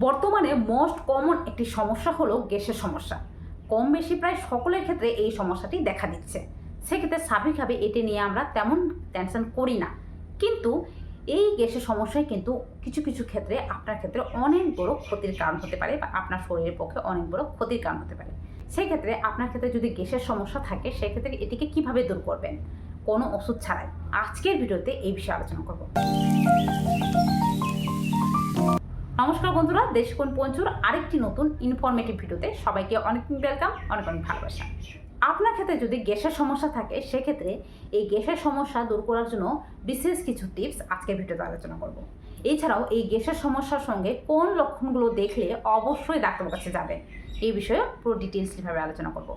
বর্তমানে most common একটি সমস্যা হলো গ্যাসের সমস্যা। কম বেশি প্রায় সকলের ক্ষেত্রে এই সমস্যাটি দেখা দিচ্ছে। সেক্ষেত্রে স্বাভাবিকভাবে এটি নিয়ে আমরা তেমন টেনশন করি না। কিন্তু এই গ্যাসের সমস্যায় কিন্তু কিছু কিছু ক্ষেত্রে আপনার ক্ষেত্রে অনেক বড় ক্ষতির কারণ হতে পারে বা আপনার শরীরের পক্ষে অনেক বড় ক্ষতির কারণ হতে পারে। সেক্ষেত্রে আপনার ক্ষেত্রে যদি গ্যাসের সমস্যা থাকে, সেক্ষেত্রে এটিকে কীভাবে দূর করবেন? কোনো ওষুধ ছাড়াই। আজকের ভিডিওতে এই বিষয়ে আলোচনা করব। নমস্কার বন্ধুরা, দেশকোণ পঞ্চুর আরেকটি নতুন ইনফরমেটিভ ভিডিওতে সবাইকে অনেক ওয়েলকাম অনেক অনেক ভালোবাসা। আপনার ক্ষেত্রে যদি গ্যাসের সমস্যা থাকে, সেক্ষেত্রে এই গ্যাসের সমস্যা দূর করার জন্য বিশেষ কিছু টিপস আজকের ভিডিওতে আলোচনা করব। এছাড়াও এই গ্যাসের সমস্যার সঙ্গে কোন লক্ষণগুলো দেখলে অবশ্যই ডাক্তারের কাছে যাবেন, এই বিষয়ে পুরো ডিটেলসলিভাবে আলোচনা করব।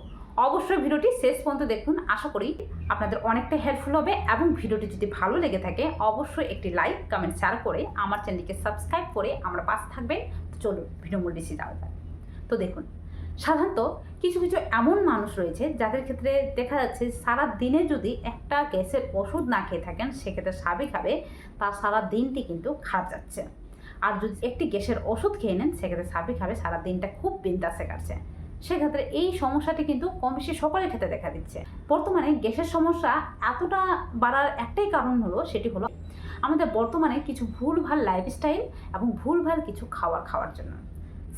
অবশ্যই ভিডিওটি শেষ পর্যন্ত দেখুন। আশা করি আপনাদের অনেকটা হেল্পফুল হবে এবং ভিডিওটি যদি ভালো লেগে থাকে, অবশ্যই একটি লাইক কমেন্ট শেয়ার করে আমার চ্যানেলকে সাবস্ক্রাইব করে আমরা পাশে থাকবেন। চলুন ভিডিও মূল বেশি যাওয়া তো দেখুন, সাধারণত কিছু কিছু এমন মানুষ রয়েছে যাদের ক্ষেত্রে দেখা যাচ্ছে সারা দিনে যদি একটা গ্যাসের ওষুধ না খেয়ে থাকেন, সেক্ষেত্রে স্বাভাবিকভাবে তার সারা দিনটি কিন্তু খারাপ যাচ্ছে। আর যদি একটি গ্যাসের ওষুধ খেয়ে নেন, সেক্ষেত্রে স্বাভাবিকভাবে সারা দিনটা খুব বিন্দাসে কাটছে। সেক্ষেত্রে এই সমস্যাটি কিন্তু কম বেশি সকলের ক্ষেত্রে দেখা দিচ্ছে। বর্তমানে গ্যাসের সমস্যা এতটা বাড়ার একটাই কারণ হলো সেটি হলো আমাদের বর্তমানে কিছু ভুলভাল লাইফস্টাইল এবং ভুলভাল কিছু খাবার খাওয়ার জন্য।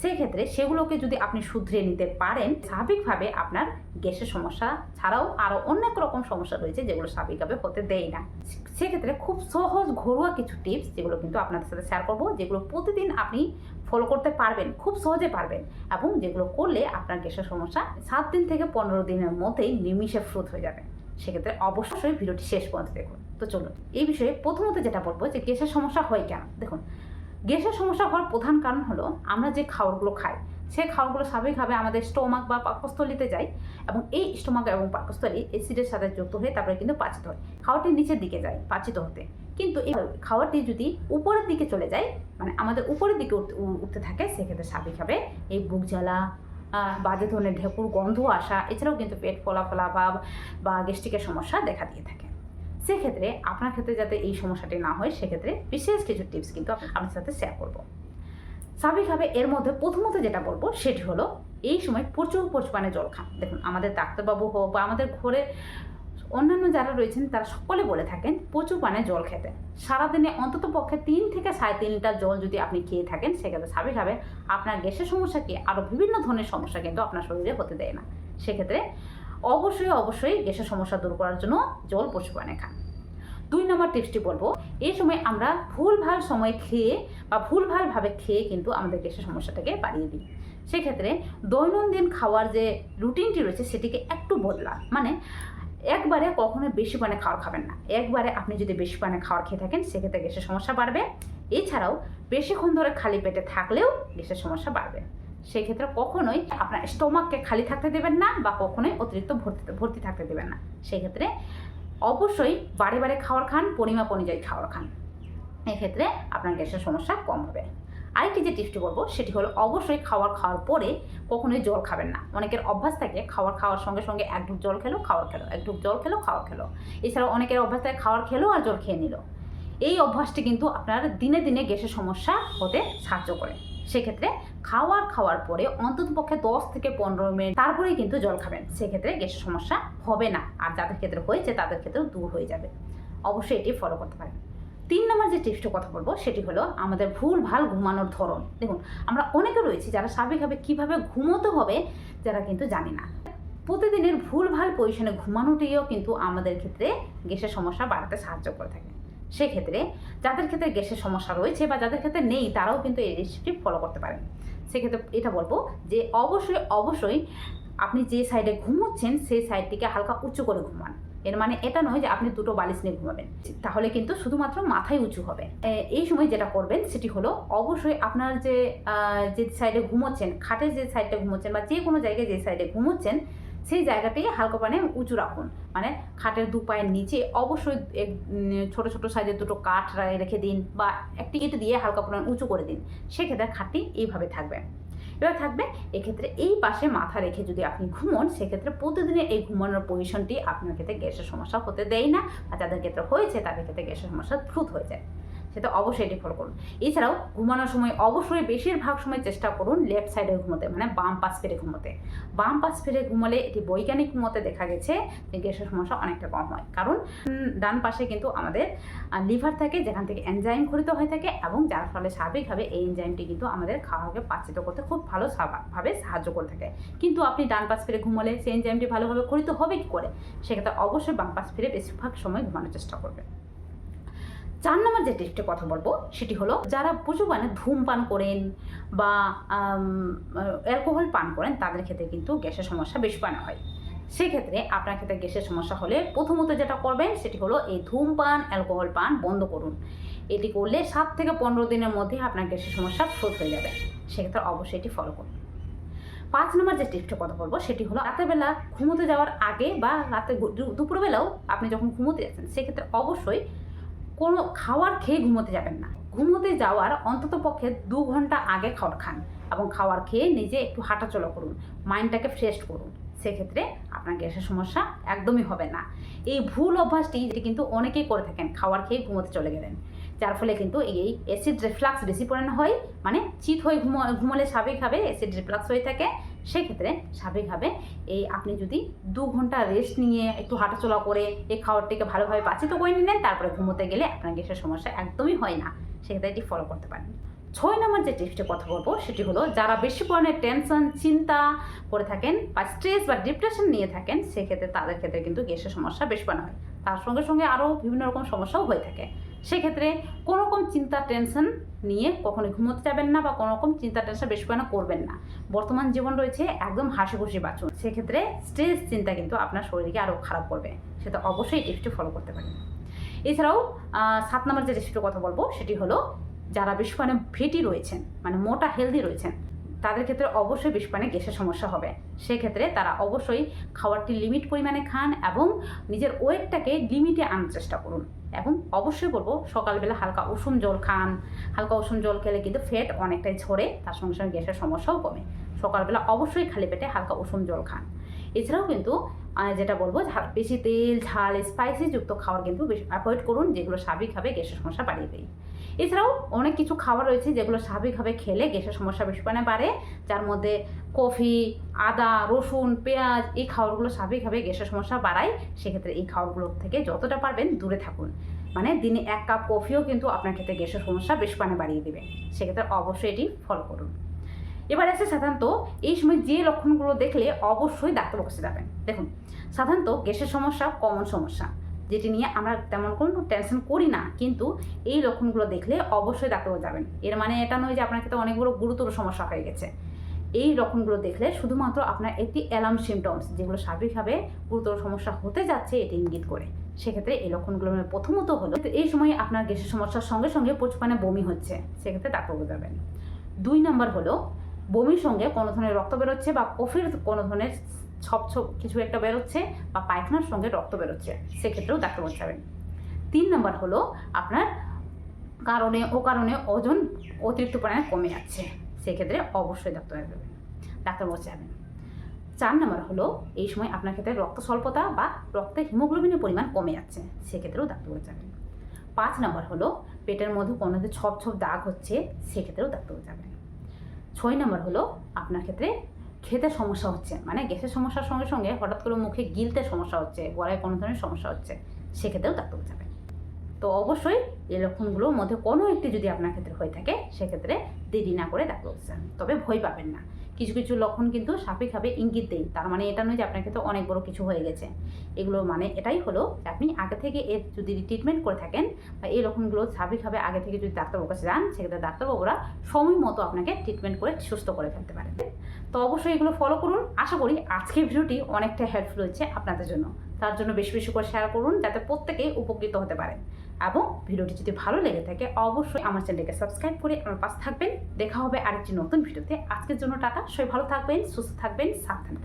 সেক্ষেত্রে সেগুলোকে যদি আপনি শুধরে নিতে পারেন, স্বাভাবিকভাবে আপনার গ্যাসের সমস্যা ছাড়াও আরও অনেক রকম সমস্যা রয়েছে যেগুলো স্বাভাবিকভাবে হতে দেয় না। সেক্ষেত্রে খুব সহজ ঘরোয়া কিছু টিপস যেগুলো কিন্তু আপনাদের সাথে শেয়ার করব, যেগুলো প্রতিদিন আপনি ফলো করতে পারবেন, খুব সহজে পারবেন এবং যেগুলো করলে আপনার গ্যাসের সমস্যা সাত দিন থেকে পনেরো দিনের মধ্যেই নিমিষে ফ্রুত হয়ে যাবে। সেক্ষেত্রে অবশ্যই ভিডিওটি শেষ পর্যন্ত দেখুন। তো চলুন, এই বিষয়ে প্রথমত যেটা বলব যে গ্যাসের সমস্যা হয় কেন? দেখুন গ্যাসের সমস্যা হওয়ার প্রধান কারণ হলো আমরা যে খাবারগুলো খাই, সে খাবারগুলো স্বাভাবিকভাবে আমাদের স্টোমাক বা পাকস্থলিতে যায় এবং এই স্টোমাক এবং পাকস্থলী অ্যাসিডের সাথে যুক্ত হয়ে তারপরে কিন্তু পাচিত হয়। খাওয়াটি নিচের দিকে যায় পাচিত হতে। কিন্তু এই খাওয়াটি যদি উপরের দিকে চলে যায় মানে আমাদের উপরের দিকে উঠতে থাকে, সেক্ষেত্রে স্বাভাবিকভাবে এই বুক জ্বালা বাজে ধরনের ঢেকুর গন্ধ আসা, এছাড়াও কিন্তু পেট ফোলা ফোলা বা গ্যাস্ট্রিকের সমস্যা দেখা দিয়ে থাকে। সেক্ষেত্রে আপনার ক্ষেত্রে যাতে এই সমস্যাটি না হয়, সেক্ষেত্রে বিশেষ কিছু টিপস কিন্তু আপনার সাথে শেয়ার করব। স্বাভাবিকভাবে এর মধ্যে প্রথমত যেটা বলব, সেটি হলো এই সময় প্রচুর পরিমাণে জল খান। দেখুন, আমাদের ডাক্তারবাবু হোক বা আমাদের ঘরে অন্যান্য যারা রয়েছেন, তারা সকলে বলে থাকেন, প্রচুর পানে জল খেতে। সারাদিনে অন্তত পক্ষে তিন থেকে সাড়ে তিন লিটার জল যদি আপনি খেয়ে থাকেন, সেক্ষেত্রে স্বাভাবিকভাবে আপনার গ্যাসের সমস্যাকে আরও বিভিন্ন ধরনের সমস্যা কিন্তু আপনার শরীরে হতে দেয় না। সেক্ষেত্রে অবশ্যই অবশ্যই গ্যাসের সমস্যা দূর করার জন্য জল পানে খান। দুই নম্বর টিপসটি বলব, এই সময় আমরা ভুলভাল সময় খেয়ে বা ভুল ভুলভালভাবে খেয়ে কিন্তু আমাদের গ্যাসের সমস্যাটাকে বাড়িয়ে দিই। সেক্ষেত্রে দৈনন্দিন খাওয়ার যে রুটিনটি রয়েছে সেটিকে একটু বদলা মানে একবারে কখনো বেশি পানে খাওয়ার খাবেন না। একবারে আপনি যদি বেশি পানে খাওয়ার খেয়ে থাকেন, সেক্ষেত্রে গ্যাসের সমস্যা বাড়বে। এছাড়াও বেশিক্ষণ ধরে খালি পেটে থাকলেও গ্যাসের সমস্যা বাড়বে। সেই ক্ষেত্রে কখনোই আপনার স্টোমাককে খালি থাকতে দেবেন না বা কখনোই অতিরিক্ত ভর্তি ভর্তি থাকতে দেবেন না। সেই ক্ষেত্রে অবশ্যই বারে বারে খাওয়ার খান, পরিমাপ অনুযায়ী খাওয়ার খান। এক্ষেত্রে আপনার গ্যাসের সমস্যা কম হবে। আরেকটি যে টিপসটি বলব, সেটি হলো অবশ্যই খাবার খাওয়ার পরে কখনোই জল খাবেন না। অনেকের অভ্যাস থাকে খাবার খাওয়ার সঙ্গে সঙ্গে এক ঢুক জল খেলো, খাওয়ার খেলো, এক ঢুক জল খেলো, খাওয়ার খেলো। এছাড়াও অনেকের অভ্যাস থাকে খাবার খেলো আর জল খেয়ে নিল। এই অভ্যাসটি কিন্তু আপনার দিনে দিনে গ্যাসের সমস্যা হতে সাহায্য করে। সেক্ষেত্রে খাওয়ার খাওয়ার পরে অন্তত পক্ষে দশ থেকে পনেরো মিনিট তারপরেই কিন্তু জল খাবেন। সেক্ষেত্রে গ্যাসের সমস্যা হবে না। আর যাদের ক্ষেত্রে হয়েছে, তাদের ক্ষেত্রেও দূর হয়ে যাবে। অবশ্যই এটি ফলো করতে পারেন। তিন নম্বর যে টিপসটা কথা বলব, সেটি হলো আমাদের ভুল ভালো ঘুমানোর ধরন। দেখুন, আমরা অনেকে রয়েছি যারা স্বাভাবিকভাবে কীভাবে ঘুমোতে হবে যারা কিন্তু জানি না। প্রতিদিনের ভুল ভালো পজিশনে ঘুমানোটিও কিন্তু আমাদের ক্ষেত্রে গ্যাসের সমস্যা বাড়াতে সাহায্য করে থাকে। সেক্ষেত্রে যাদের ক্ষেত্রে গ্যাসের সমস্যা রয়েছে বা যাদের ক্ষেত্রে নেই, তারাও কিন্তু এই রেসিপি ফলো করতে পারেন। সেক্ষেত্রে এটা বলব যে অবশ্যই অবশ্যই আপনি যে সাইডে ঘুমোচ্ছেন, সেই সাইডটিকে হালকা উঁচু করে ঘুমান। এর মানে এটা নয় যে আপনি দুটো বালিশ নিয়ে ঘুমাবেন। তাহলে কিন্তু শুধুমাত্র মাথায় উঁচু হবে। এই সময় যেটা করবেন, সেটি হলো অবশ্যই আপনার যে যে সাইডে ঘুমোচ্ছেন, খাটের যে সাইডটা ঘুমোচ্ছেন বা যে কোনো জায়গায় যে সাইডে ঘুমোচ্ছেন সেই জায়গাটি হালকা পানে উঁচু রাখুন। মানে খাটের দু পায়ের নিচে অবশ্যই ছোট ছোট সাইজের দুটো কাঠ রেখে দিন বা একটি ইট দিয়ে হালকা পরিমাণ উঁচু করে দিন। সেক্ষেত্রে খাটটি এইভাবে থাকবে। এবার থাকবে এক্ষেত্রে এই পাশে মাথা রেখে যদি আপনি ঘুমোন, সেক্ষেত্রে প্রতিদিনের এই ঘুমানোর পজিশনটি আপনার ক্ষেত্রে গ্যাসের সমস্যা হতে দেয় না আর যাদের ক্ষেত্রে হয়েছে, তাদের ক্ষেত্রে গ্যাসের সমস্যা দ্রুত হয়ে যায়। সেটা অবশ্যই এটি ফলো করুন। এছাড়াও ঘুমানোর সময় অবশ্যই বেশিরভাগ সময় চেষ্টা করুন লেফট সাইডে ঘুমোতে মানে বাম পাশ ফিরে ঘুমোতে। বাম পাশ ফিরে ঘুমালে এটি বৈজ্ঞানিক মতে দেখা গেছে যে গ্যাসের সমস্যা অনেকটা কম হয়। কারণ ডান পাশে কিন্তু আমাদের লিভার থাকে, যেখান থেকে এনজাইম খরিত হয়ে থাকে এবং যার ফলে স্বাভাবিকভাবে এই এনজাইমটি কিন্তু আমাদের খাওয়াকে পাচিত করতে খুব ভালো ভাবে সাহায্য করে থাকে। কিন্তু আপনি ডান পাশ ফিরে ঘুমোলে সেই এনজাইমটি ভালোভাবে খরিত হবে কি করে? সেক্ষেত্রে অবশ্যই বাম পাশ ফিরে বেশিরভাগ সময় ঘুমানোর চেষ্টা করবে চার নম্বর যে টিপসটি কথা বলব, সেটি হলো যারা মানে ধূমপান করেন বা অ্যালকোহল পান করেন, তাদের ক্ষেত্রে কিন্তু গ্যাসের সমস্যা বেশি পানা হয়। সেক্ষেত্রে আপনার ক্ষেত্রে গ্যাসের সমস্যা হলে প্রথমত যেটা করবেন, সেটি হলো এই ধূমপান অ্যালকোহল পান বন্ধ করুন। এটি করলে সাত থেকে পনেরো দিনের মধ্যে আপনার গ্যাসের সমস্যা শোধ হয়ে যাবে। সেক্ষেত্রে অবশ্যই এটি ফলো করুন। পাঁচ নম্বর যে টিপসটা কথা বলব, সেটি হলো রাতেরবেলা ঘুমোতে যাওয়ার আগে বা রাতে দুপুরবেলাও আপনি যখন ঘুমোতে যাচ্ছেন, সেক্ষেত্রে অবশ্যই কোনো খাবার খেয়ে ঘুমোতে যাবেন না। ঘুমোতে যাওয়ার অন্তত পক্ষে দু ঘণ্টা আগে খাওয়ার খান এবং খাওয়ার খেয়ে নিজে একটু হাঁটাচলা করুন, মাইন্ডটাকে ফ্রেশ করুন। সেক্ষেত্রে আপনার গ্যাসের সমস্যা একদমই হবে না। এই ভুল অভ্যাসটি যেটি কিন্তু অনেকেই করে থাকেন খাবার খেয়ে ঘুমোতে চলে গেলেন। যার ফলে কিন্তু এই অ্যাসিড রিফ্লাক্স বেশি পরিমাণে হয় মানে চিত হয়ে ঘুমো, ঘুমোলে স্বাভাবিকভাবে অ্যাসিড রিফ্লাক্স হয়ে থাকে। সেক্ষেত্রে স্বাভাবিকভাবে এই আপনি যদি দু ঘণ্টা রেস্ট নিয়ে একটু হাঁটাচলা করে এই খাবারটিকে ভালোভাবে পাচিত করে নিলেন, তারপরে ঘুমোতে গেলে আপনার গ্যাসের সমস্যা একদমই হয় না। সেক্ষেত্রে এটি ফলো করতে পারেন। ছয় নম্বর যে টিপসটি কথা বলব, সেটি হলো যারা বেশি পরিমাণে টেনশন চিন্তা করে থাকেন বা স্ট্রেস বা ডিপ্রেশন নিয়ে থাকেন, সেক্ষেত্রে তাদের ক্ষেত্রে কিন্তু গ্যাসের সমস্যা বেশ হয়। তার সঙ্গে সঙ্গে আরও বিভিন্ন রকম সমস্যাও হয়ে থাকে। সেক্ষেত্রে কোনো রকম চিন্তা টেনশন নিয়ে কখনোই ঘুমোতে যাবেন না বা কোনো রকম চিন্তা টেনশন বেশি পরিমাণে করবেন না। বর্তমান জীবন রয়েছে একদম হাসি খুশি বাঁচুন। সেক্ষেত্রে স্ট্রেস চিন্তা কিন্তু আপনার শরীরকে আরও খারাপ করবে। সেটা অবশ্যই টিপসটি ফলো করতে পারেন। এছাড়াও সাত নম্বর যে রেসিপিটির কথা বলব, সেটি হলো যারা বেশি পরিমাণে ভেটি রয়েছেন মানে মোটা হেলদি রয়েছেন, তাদের ক্ষেত্রে অবশ্যই বেশি পরিমাণে গ্যাসের সমস্যা হবে। সেক্ষেত্রে তারা অবশ্যই খাবারটি লিমিট পরিমাণে খান এবং নিজের ওয়েটটাকে লিমিটে আনার চেষ্টা করুন। এবং অবশ্যই বলব সকালবেলা হালকা উষুম জল খান। হালকা উষুম জল খেলে কিন্তু ফ্যাট অনেকটাই ঝরে, তার সঙ্গে সঙ্গে গ্যাসের সমস্যাও কমে। সকালবেলা অবশ্যই খালি পেটে হালকা উষুম জল খান। এছাড়াও কিন্তু যেটা বলব বেশি তেল, ঝাল স্পাইসি যুক্ত খাওয়ার কিন্তু বেশি অ্যাভয়েড করুন, যেগুলো স্বাভাবিকভাবে গ্যাসের সমস্যা বাড়িয়ে দেয়। এছাড়াও অনেক কিছু খাবার রয়েছে যেগুলো স্বাভাবিকভাবে খেলে গ্যাসের সমস্যা বেশি পরিমাণে বাড়ে যার মধ্যে কফি, আদা, রসুন, পেঁয়াজ এই খাবারগুলো স্বাভাবিকভাবে গ্যাসের সমস্যা বাড়ায়। সেক্ষেত্রে এই খাবারগুলোর থেকে যতটা পারবেন দূরে থাকুন। মানে দিনে এক কাপ কফিও কিন্তু আপনার ক্ষেত্রে গ্যাসের সমস্যা বেশ পরিমাণে বাড়িয়ে দেবে। সেক্ষেত্রে অবশ্যই এটি ফলো করুন। এবার আছে সাধারণত এই সময় যে লক্ষণগুলো দেখলে অবশ্যই ডাক্তার বক্সে যাবেন। দেখুন, সাধারণত গ্যাসের সমস্যা কমন সমস্যা। যেটি নিয়ে আমরা তেমন কোনো টেনশন করি না, কিন্তু এই লক্ষণগুলো দেখলে অবশ্যই ডাক্তারবাবু যাবেন। এর মানে এটা নয় যে আপনার ক্ষেত্রে অনেক বড় গুরুতর সমস্যা হয়ে গেছে। এই লক্ষণগুলো দেখলে শুধুমাত্র আপনার একটি অ্যালার্ম সিমটমস যেগুলো স্বাভাবিকভাবে গুরুতর সমস্যা হতে যাচ্ছে, এটি ইঙ্গিত করে। সেক্ষেত্রে এই লক্ষণগুলো মানে প্রথমত হলো, এই সময় আপনার গ্যাসের সমস্যার সঙ্গে সঙ্গে প্রচুর পরিমাণে বমি হচ্ছে, সেক্ষেত্রে ডাক্তারবাবু যাবেন। দুই নম্বর হলো, বমির সঙ্গে কোনো ধরনের রক্ত বেরোচ্ছে বা কফির কোনো ধরনের ছপ ছপ কিছু একটা বেরোচ্ছে বা পায়খানার সঙ্গে রক্ত বেরোচ্ছে, সেক্ষেত্রেও ডাক্তার যাবেন তিন নম্বর হলো আপনার কারণে, ও কারণে ওজন অতিরিক্ত পরিমাণে কমে যাচ্ছে, সেক্ষেত্রে অবশ্যই ডাক্তার যাবেন ডাক্তার বসে যাবেন চার নম্বর হলো এই সময় আপনার ক্ষেত্রে রক্ত স্বল্পতা বা রক্তে হিমোগ্লোবিনের পরিমাণ কমে যাচ্ছে, সেক্ষেত্রেও ডাক্তার যাবেন পাঁচ নম্বর হলো পেটের মধ্যে কোনো ছপ ছপ দাগ হচ্ছে, সেক্ষেত্রেও ডাক্তার যাবেন ছয় নম্বর হলো আপনার ক্ষেত্রে খেতে সমস্যা হচ্ছে। মানে গ্যাসের সমস্যার সঙ্গে সঙ্গে হঠাৎ করে মুখে গিলতে সমস্যা হচ্ছে, গলায় কোনো ধরনের সমস্যা হচ্ছে, সেক্ষেত্রেও ডাক্তার যাবেন তো অবশ্যই এই লক্ষণগুলোর মধ্যে কোনো একটি যদি আপনার ক্ষেত্রে হয়ে থাকে, সেক্ষেত্রে দেরি না করে ডাক্তার যান তবে ভয় পাবেন না। কিছু কিছু লক্ষণ কিন্তু স্বাভাবিকভাবে ইঙ্গিত দেয়। তার মানে এটা নয় যে আপনার ক্ষেত্রে অনেক বড় কিছু হয়ে গেছে। এগুলো মানে এটাই হলো আপনি আগে থেকে এর যদি ট্রিটমেন্ট করে থাকেন বা এই লক্ষণগুলো স্বাভাবিকভাবে আগে থেকে যদি ডাক্তারবাবুর কাছে যান, সেক্ষেত্রে ডাক্তারবাবুরা সময় মতো আপনাকে ট্রিটমেন্ট করে সুস্থ করে ফেলতে পারেন। তো অবশ্যই এগুলো ফলো করুন। আশা করি আজকের ভিডিওটি অনেকটা হেল্পফুল হচ্ছে আপনাদের জন্য। তার জন্য বেশি বেশি করে শেয়ার করুন যাতে প্রত্যেকেই উপকৃত হতে পারে এবং ভিডিওটি যদি ভালো লেগে থাকে, অবশ্যই আমার চ্যানেলকে সাবস্ক্রাইব করে আমার পাশে থাকবেন। দেখা হবে আরেকটি নতুন ভিডিওতে। আজকের জন্য টাটা। সবাই ভালো থাকবেন, সুস্থ থাকবেন, সাবধানে